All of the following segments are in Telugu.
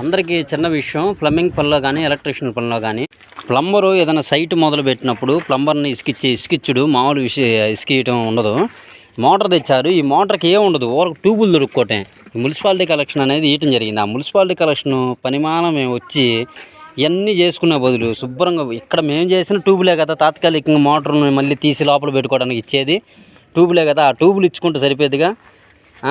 అందరికీ చిన్న విషయం ప్లంబింగ్ పనిలో కానీ ఎలక్ట్రీషియన్ పనిలో కానీ ప్లంబరు ఏదైనా సైట్ మొదలు పెట్టినప్పుడు ప్లంబర్ని ఇసుకిచ్చి ఇసుకిచ్చుడు మామూలు విషయ ఇసుకియటం ఉండదు. మోటార్ తెచ్చారు. ఈ మోటార్కి ఏం ఉండదు. ఊరకు ట్యూబులు దొరుకుకోవటం మున్సిపాలిటీ కలెక్షన్ అనేది ఇవ్వటం జరిగింది. ఆ మున్సిపాలిటీ కలెక్షన్ పనిమానం మేము వచ్చి ఇవన్నీ చేసుకునే బదులు శుభ్రంగా ఇక్కడ మేము చేసిన ట్యూబులే కదా తాత్కాలికంగా మోటార్ను మళ్ళీ తీసి లోపల పెట్టుకోవడానికి ఇచ్చేది. ట్యూబులే కదా. ఆ ట్యూబులు ఇచ్చుకుంటే సరిపోయేదిగా.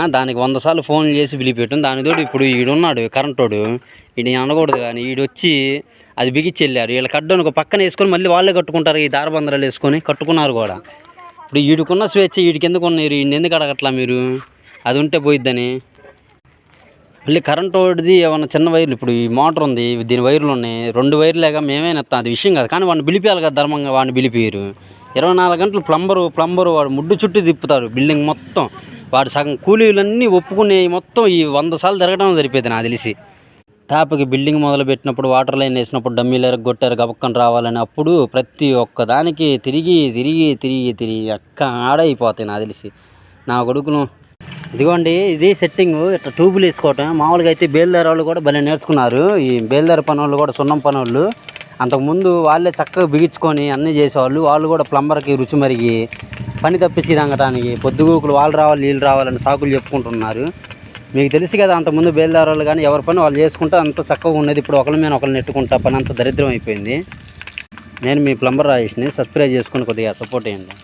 దానికి వంద సార్లు ఫోన్లు చేసి పిలిపెట్టాం దాని ఇప్పుడు ఈడున్నాడు కరెంటోడు. ఈడు అనకూడదు కానీ ఈడు వచ్చి అది బిగించి వెళ్ళారు. వీళ్ళ కడ్డను ఒక పక్కన వేసుకొని మళ్ళీ వాళ్ళే కట్టుకుంటారు ఈ దారబందరాలు వేసుకొని. కట్టుకున్నారు కూడా. ఇప్పుడు వీడికున్న స్వేచ్ఛ వీడికి ఎందుకు ఉన్నారు? ఈయన ఎందుకు అడగట్లా మీరు? అది ఉంటే పోయిద్దని. మళ్ళీ కరెంట్ వాడిది ఏమన్నా చిన్న వైర్లు? ఇప్పుడు ఈ మోటార్ ఉంది దీని వైర్లు ఉన్నాయి. రెండు వైర్లేగా మేమే నెత్తాం. అది విషయం కాదు. కానీ వాడిని పిలిపియాలి కదా ధర్మంగా వాడిని పిలిపియరు. ఇరవై నాలుగు గంటలు ప్లంబరు ప్లంబరు వాడు ముడ్డు చుట్టూ తిప్పుతారు బిల్డింగ్ మొత్తం. వాడు సగం కూలీలన్నీ ఒప్పుకునే మొత్తం ఈ వంద సార్లు తిరగడం సరిపోయింది నాకు తెలిసి. తాపకి బిల్డింగ్ మొదలు పెట్టినప్పుడు వాటర్ లైన్ వేసినప్పుడు డమ్మీలు ఎరగొట్టారు గబక్కని రావాలని అప్పుడు ప్రతి ఒక్క దానికి తిరిగి తిరిగి తిరిగి తిరిగి అక్క ఆడైపోతాయి నాకు తెలిసి. నా కొడుకును ఇదిగోండి ఇది సెట్టింగ్ ఇట్లా ట్యూబులు వేసుకోవటం. మామూలుగా అయితే బేల్దార్ వాళ్ళు కూడా భలే నేర్చుకున్నారు. ఈ బేల్దార్ పని వాళ్ళు కూడా సున్నం పని వాళ్ళు అంతకుముందు వాళ్ళే చక్కగా బిగించుకొని అన్నీ చేసేవాళ్ళు. వాళ్ళు కూడా ప్లంబర్కి రుచి మరిగి పని తప్పించి తంగటానికి పొద్దుగూకులు వాళ్ళు రావాలి వీళ్ళు రావాలని సాకులు చెప్పుకుంటున్నారు. మీకు తెలుసు కదా అంతకుముందు బేల్దార్ వాళ్ళు కానీ ఎవరి పని వాళ్ళు చేసుకుంటే అంత చక్కగా ఉన్నది. ఇప్పుడు ఒకరి మీద ఒకరిని నెట్టుకుంటా పని అంత దరిద్రం అయిపోయింది. నేను మీ ప్లంబర్ రాజేష్ని సబ్స్క్రైబ్ చేసుకొని కొద్దిగా సపోర్ట్ చేయండి.